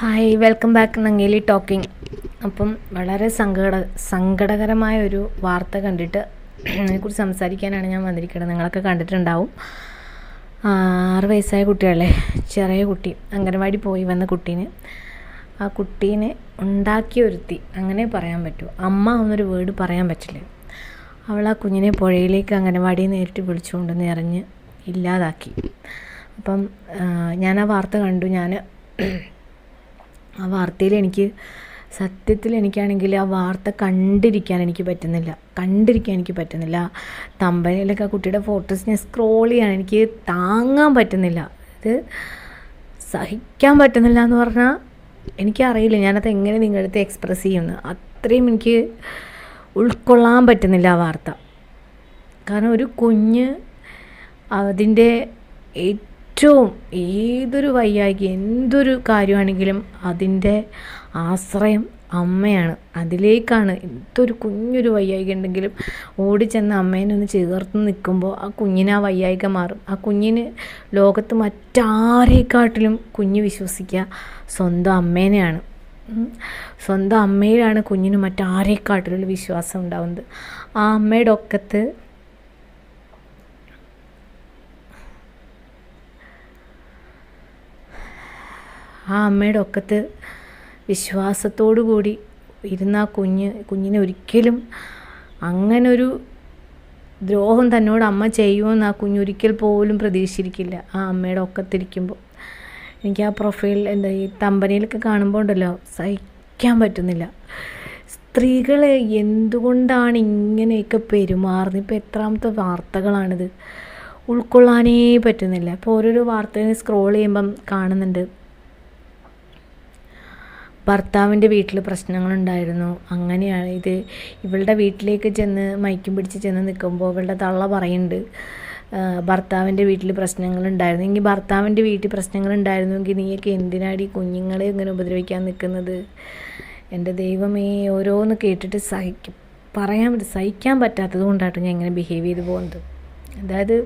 Hi welcome back Nangeli talking അപ്പം വളരെ സങ്കട സങ്കടകരമായ ഒരു വാർത്ത കണ്ടിട്ട് അതിനെക്കുറിച്ച് സംസാരിക്കാനാണ് ഞാൻ വന്നിരിക്കുന്നത്. നിങ്ങളൊക്കെ കണ്ടിട്ടുണ്ടാവും. ആറ് വയസ്സായ കുട്ടികളെ ചെറിയ കുട്ടി. അംഗനവാടി പോയി വന്ന കുട്ടീനെ. ആ കുട്ടീനെ ഉണ്ടാക്കി ഒരുത്തി. അങ്ങനെ പറയാൻ പറ്റൂ അമ്മ എന്നൊരു വേർഡ് പറയാൻ പറ്റില്ല. അവൾ ആ കുഞ്ഞിനെ പുഴയിലേക്ക് അംഗനവാടി നേരിട്ട് വിളിച്ചുകൊണ്ട് നിറഞ്ഞ് ഇല്ലാതാക്കി. അപ്പം ഞാൻ ആ വാർത്ത കണ്ടു. ഞാൻ ആ വാർത്തയിൽ എനിക്ക് സത്യത്തിൽ എനിക്കാണെങ്കിൽ ആ വാർത്ത കണ്ടിരിക്കാൻ എനിക്ക് പറ്റുന്നില്ല. കണ്ടിരിക്കാൻ എനിക്ക് പറ്റുന്നില്ല. തമ്പനയിലൊക്കെ കുട്ടിയുടെ ഫോട്ടോസ് ഞാൻ സ്ക്രോൾ ചെയ്യാൻ എനിക്ക് താങ്ങാൻ പറ്റുന്നില്ല. ഇത് സഹിക്കാൻ പറ്റുന്നില്ല എന്ന് പറഞ്ഞാൽ എനിക്കറിയില്ല. ഞാനത് എങ്ങനെ നിങ്ങളുടെ അടുത്ത് എക്സ്പ്രസ് ചെയ്യുമെന്ന്. അത്രയും എനിക്ക് ഉൾക്കൊള്ളാൻ പറ്റുന്നില്ല ആ വാർത്ത. കാരണം ഒരു കുഞ്ഞ് അതിന്റെ ഏറ്റവും ഏതൊരു വയ്യായ്ക എന്തൊരു കാര്യമാണെങ്കിലും അതിന്റെ ആശ്രയം അമ്മയാണ്. അതിലേക്കാണ് എന്തൊരു കുഞ്ഞൊരു വയ്യായ്ക ഉണ്ടെങ്കിലും ഓടിച്ചെന്ന് അമ്മേനെ ഒന്ന് ചേർത്ത് നിൽക്കുമ്പോൾ ആ കുഞ്ഞിന് ആ വയ്യായ്ക മാറും. ആ കുഞ്ഞിന് ലോകത്ത് മറ്റാരെക്കാട്ടിലും കുഞ്ഞ് വിശ്വസിക്കുക സ്വന്തം അമ്മേനെയാണ്. സ്വന്തം അമ്മയിലാണ് കുഞ്ഞിന് മറ്റാരെക്കാട്ടിലും വിശ്വാസം ഉണ്ടാവുന്നത്. ആ അമ്മയുടെ ഒക്കത്ത് ആ അമ്മയുടെ ഒക്കത്ത് വിശ്വാസത്തോടു കൂടി ഇരുന്ന ആ കുഞ്ഞ് കുഞ്ഞിനെ ഒരിക്കലും അങ്ങനൊരു ദ്രോഹം തന്നോട് അമ്മ ചെയ്യുമെന്ന് ആ കുഞ്ഞ് ഒരിക്കൽ പോലും പ്രതീക്ഷിച്ചിരിക്കില്ല. ആ അമ്മയുടെ ഒക്കത്തിരിക്കുമ്പോൾ. എനിക്ക് ആ പ്രൊഫൈൽ എന്താ ഈ തമ്പനയിലൊക്കെ കാണുമ്പോൾ ഉണ്ടല്ലോ സഹിക്കാൻ പറ്റുന്നില്ല. സ്ത്രീകൾ എന്തുകൊണ്ടാണ് ഇങ്ങനെയൊക്കെ പെരുമാറുന്നത്? ഇപ്പോൾ എത്രാമത്തെ വാർത്തകളാണിത്. ഉൾക്കൊള്ളാനേ പറ്റുന്നില്ല. ഇപ്പോൾ ഓരോരോ വാർത്തകൾ സ്ക്രോൾ ചെയ്യുമ്പം കാണുന്നുണ്ട്. ഭർത്താവിന്റെ വീട്ടിൽ പ്രശ്നങ്ങളുണ്ടായിരുന്നു. അങ്ങനെയാണ് ഇത്. ഇവളുടെ വീട്ടിലേക്ക് ചെന്ന് മയക്കും പിടിച്ച് ചെന്ന് നിൽക്കുമ്പോൾ ഇവളുടെ തള്ള പറയുന്നുണ്ട് ഭർത്താവിന്റെ വീട്ടിൽ പ്രശ്നങ്ങളുണ്ടായിരുന്നു. എങ്കിൽ ഭർത്താവിന്റെ വീട്ടിൽ പ്രശ്നങ്ങളുണ്ടായിരുന്നുവെങ്കിൽ നീയൊക്കെ എന്തിനാടി കുഞ്ഞുങ്ങളെ ഇങ്ങനെ ഉപദ്രവിക്കാൻ നിൽക്കുന്നത്? എന്റെ ദൈവമേ ഓരോന്ന് കേട്ടിട്ട് സഹിക്കും പറയാൻ സഹിക്കാൻ പറ്റാത്തത് കൊണ്ടാട്ടോ ഞാൻ ഇങ്ങനെ ബിഹേവ് ചെയ്ത് പോകുന്നത്. അതായത്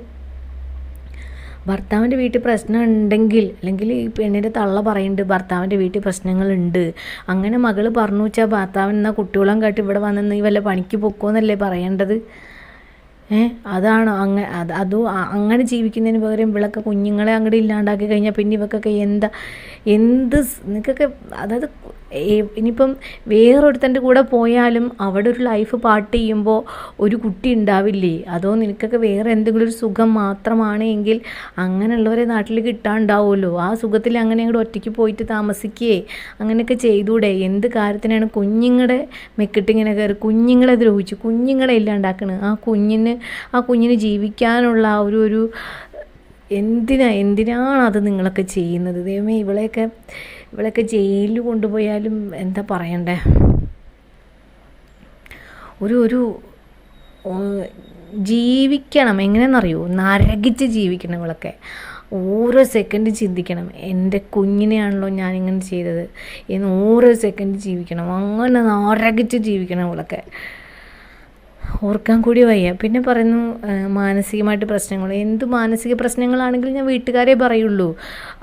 ഭർത്താവിന്റെ വീട്ടിൽ പ്രശ്നം ഉണ്ടെങ്കിൽ അല്ലെങ്കിൽ ഈ പെണ്ണിന്റെ തള്ള പറയുന്നുണ്ട് ഭർത്താവിന്റെ വീട്ടിൽ പ്രശ്നങ്ങളുണ്ട്. അങ്ങനെ മകൾ പറഞ്ഞു വെച്ചാൽ ഭർത്താവ് എന്നാൽ കുട്ടികളും കാട്ടി ഇവിടെ വന്ന് നീ വല്ല പണിക്ക് പൊക്കോന്നല്ലേ പറയേണ്ടത്? ഏ അതാണോ അങ്ങ അത് അതും അങ്ങനെ ജീവിക്കുന്നതിന് പകരം ഇവളൊക്കെ കുഞ്ഞുങ്ങളെ അങ്ങോട്ട് ഇല്ലാണ്ടാക്കി കഴിഞ്ഞാൽ പിന്നെ ഇവക്കൊക്കെ എന്താ എന്ത് നിങ്ങൾക്കൊക്കെ അതായത് ഇനിയിപ്പം വേറൊരുത്തന്റെ കൂടെ പോയാലും അവിടെ ഒരു ലൈഫ് പാർട്ട് ചെയ്യുമ്പോൾ ഒരു കുട്ടി ഉണ്ടാവില്ലേ? അതോ നിനക്കൊക്കെ വേറെ എന്തെങ്കിലും ഒരു സുഖം മാത്രമാണ് എങ്കിൽ അങ്ങനെയുള്ളവരെ നാട്ടിൽ കിട്ടാണ്ടാവുമല്ലോ. ആ സുഖത്തിൽ അങ്ങനെ അങ്ങോട്ട് ഒറ്റയ്ക്ക് പോയിട്ട് താമസിക്കുകയെ അങ്ങനെയൊക്കെ ചെയ്തൂടെ. എന്ത് കാര്യത്തിനാണ് കുഞ്ഞുങ്ങളുടെ മെക്കിട്ടിങ്ങനെ കയറി കുഞ്ഞുങ്ങളെ ദ്രോഹിച്ചു കുഞ്ഞുങ്ങളെ ഇല്ലാണ്ടാക്കണ് ആ കുഞ്ഞിന് ആ കുഞ്ഞിന് ജീവിക്കാനുള്ള ആ ഒരു ഒരു എന്തിനാ എന്തിനാണ് അത് നിങ്ങളൊക്കെ ചെയ്യുന്നത്? ദൈവമേ ഇവളെയൊക്കെ ഇവളെയൊക്കെ ജയിലിൽ കൊണ്ടുപോയാലും എന്താ പറയണ്ടേ? ഒരു ഒരു ജീവിക്കണം. എങ്ങനെയെന്നറിയോ നരകിച്ച് ജീവിക്കണം ഇവളൊക്കെ. ഓരോ സെക്കൻഡ് ചിന്തിക്കണം. എന്റെ കുഞ്ഞിനെയാണല്ലോ ഞാനിങ്ങനെ ചെയ്തത്. എന്ന് ഓരോ സെക്കൻഡ് ജീവിക്കണം. അങ്ങനെ നരകിച്ച് ജീവിക്കണം ഇവളൊക്കെ. ഓർക്കാൻ കൂടി വയ്യ. പിന്നെ പറയുന്നു മാനസികമായിട്ട് പ്രശ്നങ്ങൾ. എന്ത് മാനസിക പ്രശ്നങ്ങളാണെങ്കിൽ ഞാൻ വീട്ടുകാരെ പറയുള്ളൂ.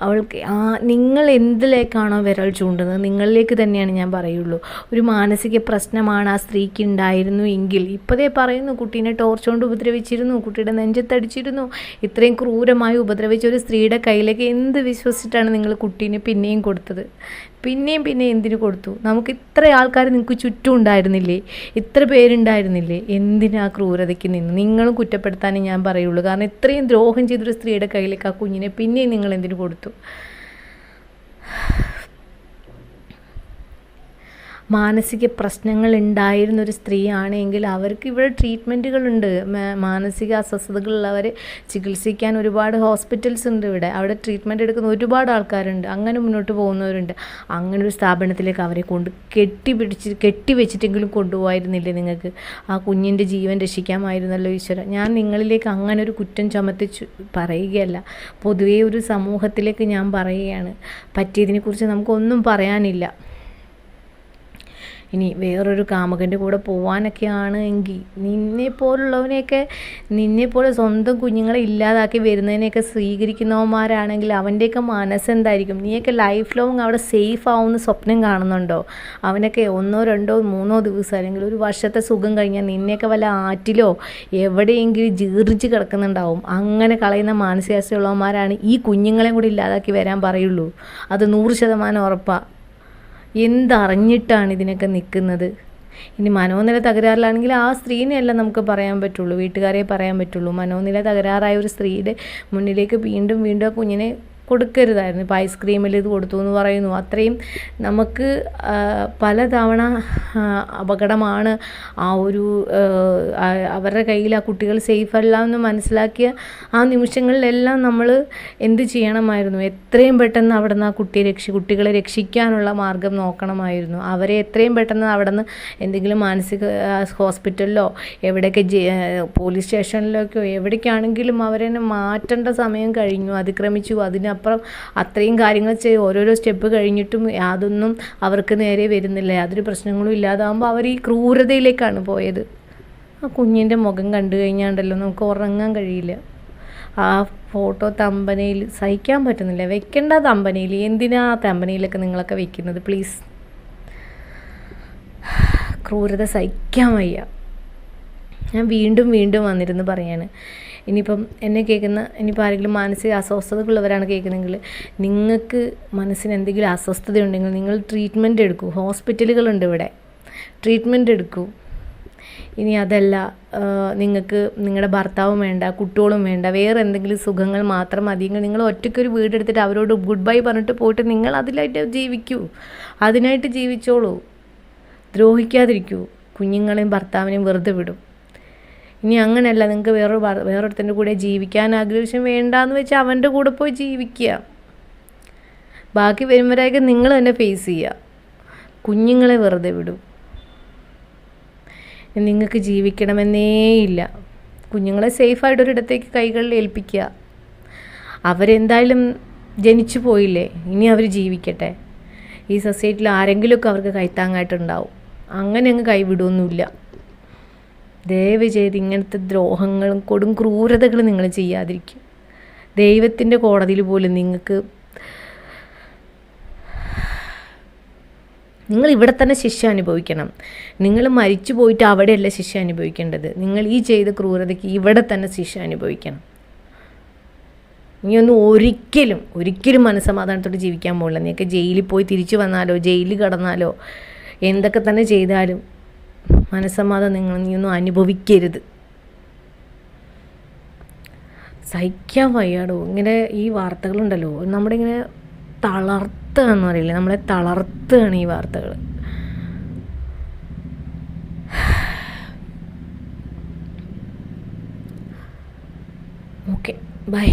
അവൾക്ക് ആ നിങ്ങൾ എന്തിലേക്കാണോ വിരൽ ചൂണ്ടുന്നത് നിങ്ങളിലേക്ക് തന്നെയാണ് ഞാൻ പറയുള്ളൂ. ഒരു മാനസിക പ്രശ്നമാണ് ആ സ്ത്രീക്ക് ഉണ്ടായിരുന്നു എങ്കിൽ. ഇപ്പോഴേ പറയുന്നു കുട്ടീനെ ടോർച്ച് കൊണ്ട് ഉപദ്രവിച്ചിരുന്നു കുട്ടിയുടെ നെഞ്ചത്തടിച്ചിരുന്നു. ഇത്രയും ക്രൂരമായി ഉപദ്രവിച്ച ഒരു സ്ത്രീയുടെ കയ്യിലേക്ക് എന്ത് വിശ്വസിച്ചിട്ടാണ് നിങ്ങൾ കുട്ടീനെ പിന്നെയും കൊടുത്തത്? പിന്നെയും പിന്നെ എന്തിനു കൊടുത്തു? നമുക്ക് ഇത്ര ആൾക്കാർ നിങ്ങൾക്ക് ചുറ്റും ഉണ്ടായിരുന്നില്ലേ? ഇത്ര പേരുണ്ടായിരുന്നില്ലേ? എന്തിനാ ക്രൂരതയ്ക്ക് നിന്ന്? നിങ്ങളും കുറ്റപ്പെടുത്താനേ ഞാൻ പറയുള്ളൂ. കാരണം ഇത്രയും ദ്രോഹം ചെയ്തൊരു സ്ത്രീയുടെ കയ്യിലേക്ക് ആ കുഞ്ഞിനെ പിന്നെയും നിങ്ങൾ എന്തിനു കൊടുത്തു? മാനസിക പ്രശ്നങ്ങൾ ഉണ്ടായിരുന്ന ഒരു സ്ത്രീയാണെങ്കിൽ അവർക്ക് ഇവിടെ ട്രീറ്റ്മെന്റുകളുണ്ട് മാനസിക അസ്വസ്ഥതകളുള്ളവരെ ചികിത്സിക്കാൻ ഒരുപാട് ഹോസ്പിറ്റൽസ് ഉണ്ട് ഇവിടെ. അവിടെ ട്രീറ്റ്മെന്റ് എടുക്കുന്ന ഒരുപാട് ആൾക്കാരുണ്ട്. അങ്ങനെ മുന്നോട്ട് പോകുന്നവരുണ്ട്. അങ്ങനെ ഒരു സ്ഥാപനത്തിലേക്ക് അവരെ കൊണ്ട് കെട്ടിപിടിച്ച് കെട്ടി വെച്ചിട്ടെങ്കിലും കൊണ്ടുപോയിരുന്നില്ലേ നിങ്ങൾക്ക്? ആ കുഞ്ഞിന്റെ ജീവൻ രക്ഷിക്കാമായിരുന്നല്ലോ ഈശ്വര. ഞാൻ നിങ്ങളിലേക്ക് അങ്ങനെ ഒരു കുറ്റം ചുമത്തിച്ചു പറയുകയല്ല. പൊതുവേ ഒരു സമൂഹത്തിലേക്ക് ഞാൻ പറയുകയാണ്. പറ്റിയതിനെക്കുറിച്ച് നമുക്കൊന്നും പറയാനില്ല. ഇനി വേറൊരു കാമുകന്റെ കൂടെ പോവാനൊക്കെയാണ് എങ്കിൽ നിന്നെ പോലുള്ളവനെയൊക്കെ നിന്നെ പോലെ സ്വന്തം കുഞ്ഞുങ്ങളെ ഇല്ലാതാക്കി വരുന്നതിനെയൊക്കെ സ്വീകരിക്കുന്നവന്മാരാണെങ്കിൽ അവന്റെയൊക്കെ മനസ്സെന്തായിരിക്കും? നീയൊക്കെ ലൈഫ് ലോങ് അവിടെ സേഫ് ആവുന്ന സ്വപ്നം കാണുന്നുണ്ടോ? അവനൊക്കെ ഒന്നോ രണ്ടോ മൂന്നോ ദിവസം അല്ലെങ്കിൽ ഒരു വർഷത്തെ സുഖം കഴിഞ്ഞാൽ നിന്നെയൊക്കെ വല്ല ആറ്റിലോ എവിടെയെങ്കിലും ജീർജ് കിടക്കുന്നുണ്ടാവും. അങ്ങനെ കളയുന്ന മാനസികാവസ്ഥയുള്ളവന്മാരാണ് ഈ കുഞ്ഞുങ്ങളെയും കൂടി ഇല്ലാതാക്കി വരാൻ പറയുള്ളൂ. അത് നൂറ് ശതമാനം ഉറപ്പാണ് എന്തറിഞ്ഞിട്ടാണ് ഇതിനൊക്കെ നിൽക്കുന്നത്? ഇനി മനോനില തകരാറിലാണെങ്കിൽ ആ സ്ത്രീനെയല്ല നമുക്ക് പറയാൻ പറ്റുള്ളൂ വീട്ടുകാരെ പറയാൻ പറ്റുള്ളൂ. മനോനില തകരാറായ ഒരു സ്ത്രീയുടെ മുന്നിലേക്ക് വീണ്ടും വീണ്ടും കുഞ്ഞിനെ കൊടുക്കരുതായിരുന്നു. ഇപ്പോൾ ഐസ്ക്രീമിൽ ഇത് കൊടുത്തു എന്ന് പറയുന്നു. അത്രയും നമുക്ക് പലതവണ അപകടമാണ് ആ ഒരു അവരുടെ കയ്യിൽ ആ കുട്ടികൾ സേഫ് അല്ല എന്ന് മനസ്സിലാക്കിയ ആ നിമിഷങ്ങളിലെല്ലാം നമ്മൾ എന്ത് ചെയ്യണമായിരുന്നു? എത്രയും പെട്ടെന്ന് അവിടെ നിന്ന് ആ കുട്ടിയെ രക്ഷി കുട്ടികളെ രക്ഷിക്കാനുള്ള മാർഗം നോക്കണമായിരുന്നു. അവരെ എത്രയും പെട്ടെന്ന് അവിടെ നിന്ന് എന്തെങ്കിലും മാനസിക ഹോസ്പിറ്റലിലോ എവിടെയൊക്കെ പോലീസ് സ്റ്റേഷനിലൊക്കെയോ എവിടേക്കാണെങ്കിലും അവരെ മാറ്റേണ്ട സമയം കഴിഞ്ഞു അതിക്രമിച്ചു അതിനപ്പുറം അത്രയും കാര്യങ്ങൾ ചെയ്ത് ഓരോരോ സ്റ്റെപ്പ് കഴിഞ്ഞിട്ടും യാതൊന്നും അവർക്ക് നേരെ വരുന്നില്ല. യാതൊരു പ്രശ്നങ്ങളും ഇല്ലാതാകുമ്പോൾ അവർ ഈ ക്രൂരതയിലേക്കാണ് പോയത്. ആ കുഞ്ഞിന്റെ മുഖം കണ്ടു കഴിഞ്ഞാണ്ടല്ലോ നമുക്ക് ഉറങ്ങാൻ കഴിയില്ല. ആ ഫോട്ടോ തമ്പനയിൽ സഹിക്കാൻ പറ്റുന്നില്ല. വെക്കേണ്ട തമ്പനയിൽ. എന്തിനാ തമ്പനയിലൊക്കെ നിങ്ങളൊക്കെ വെക്കുന്നത്? പ്ലീസ്. ക്രൂരത സഹിക്കാൻ വയ്യ. ഞാൻ വീണ്ടും വീണ്ടും വന്നിരുന്ന് പറയാണ് ഇനിയിപ്പം എന്നെ കേൾക്കുന്ന ഇനിയിപ്പോൾ ആരെങ്കിലും മാനസിക അസ്വസ്ഥതകളുള്ളവരാണ് കേൾക്കുന്നതെങ്കിൽ നിങ്ങൾക്ക് മനസ്സിന് എന്തെങ്കിലും അസ്വസ്ഥതയുണ്ടെങ്കിൽ നിങ്ങൾ ട്രീറ്റ്മെന്റ് എടുക്കൂ. ഹോസ്പിറ്റലുകളുണ്ട് ഇവിടെ. ട്രീറ്റ്മെന്റ് എടുക്കൂ. ഇനി അതല്ല നിങ്ങൾക്ക് നിങ്ങളുടെ ഭർത്താവും വേണ്ട കുട്ടികളും വേണ്ട വേറെ എന്തെങ്കിലും സുഖങ്ങൾ മാത്രം മതിയെങ്കിൽ നിങ്ങൾ ഒറ്റയ്ക്കൊരു വീടെടുത്തിട്ട് അവരോട് ഗുഡ് ബൈ പറഞ്ഞിട്ട് പോയിട്ട് നിങ്ങൾ അതിലായിട്ട് ജീവിക്കൂ. അതിനായിട്ട് ജീവിച്ചോളൂ. ദ്രോഹിക്കാതിരിക്കൂ. കുഞ്ഞുങ്ങളെയും ഭർത്താവിനെയും വെറുതെ വിടും. ഇനി അങ്ങനെയല്ല നിങ്ങൾക്ക് വേറൊരു വേറൊരുത്തന്റെ കൂടെ ജീവിക്കാൻ ആഗ്രഹിച്ചും വേണ്ടാന്ന് വെച്ചാൽ അവന്റെ കൂടെ പോയി ജീവിക്കുക. ബാക്കി വരുമ്പോഴേക്കും നിങ്ങൾ തന്നെ ഫേസ് ചെയ്യുക. കുഞ്ഞുങ്ങളെ വെറുതെ വിടും. നിങ്ങൾക്ക് ജീവിക്കണമെന്നേ ഇല്ല. കുഞ്ഞുങ്ങളെ സേഫായിട്ടൊരിടത്തേക്ക് കൈകളിൽ ഏൽപ്പിക്കുക. അവരെന്തായാലും ജനിച്ചു പോയില്ലേ ഇനി അവർ ജീവിക്കട്ടെ. ഈ സൊസൈറ്റിയിൽ ആരെങ്കിലുമൊക്കെ അവർക്ക് കൈത്താങ്ങായിട്ടുണ്ടാവും. അങ്ങനെ അങ്ങ് കൈവിടുമൊന്നുമില്ല ദയവ് ചെയ്ത് ഇങ്ങനത്തെ ദ്രോഹങ്ങളും കൊടും ക്രൂരതകളും നിങ്ങൾ ചെയ്യാതിരിക്കും. ദൈവത്തിന്റെ കോടതിയിൽ പോലും നിങ്ങൾക്ക് നിങ്ങൾ ഇവിടെ തന്നെ ശിക്ഷ അനുഭവിക്കണം. നിങ്ങൾ മരിച്ചു പോയിട്ട് അവിടെയല്ല ശിക്ഷ അനുഭവിക്കേണ്ടത്. നിങ്ങൾ ഈ ചെയ്ത ക്രൂരതയ്ക്ക് ഇവിടെ തന്നെ ശിക്ഷ അനുഭവിക്കണം. ഇനിയൊന്നും ഒരിക്കലും ഒരിക്കലും മനസ്സമാധാനത്തോടെ ജീവിക്കാൻ പോകില്ല നീയൊക്കെ ജയിലിൽ പോയി തിരിച്ചു വന്നാലോ ജയിലിൽ കടന്നാലോ എന്തൊക്കെ തന്നെ ചെയ്താലും മനസ്സമാധാനം നിങ്ങൾ നീയൊന്നും അനുഭവിക്കരുത്. സഹിക്കാൻ വയ്യാടോ? ഇങ്ങനെ ഈ വാർത്തകളുണ്ടല്ലോ. നമ്മുടെ ഇങ്ങനെ തളർത്തുകയെന്ന് പറയില്ലേ? നമ്മളെ തളർത്തുകയാണ് ഈ വാർത്തകൾ ഓക്കെ ബൈ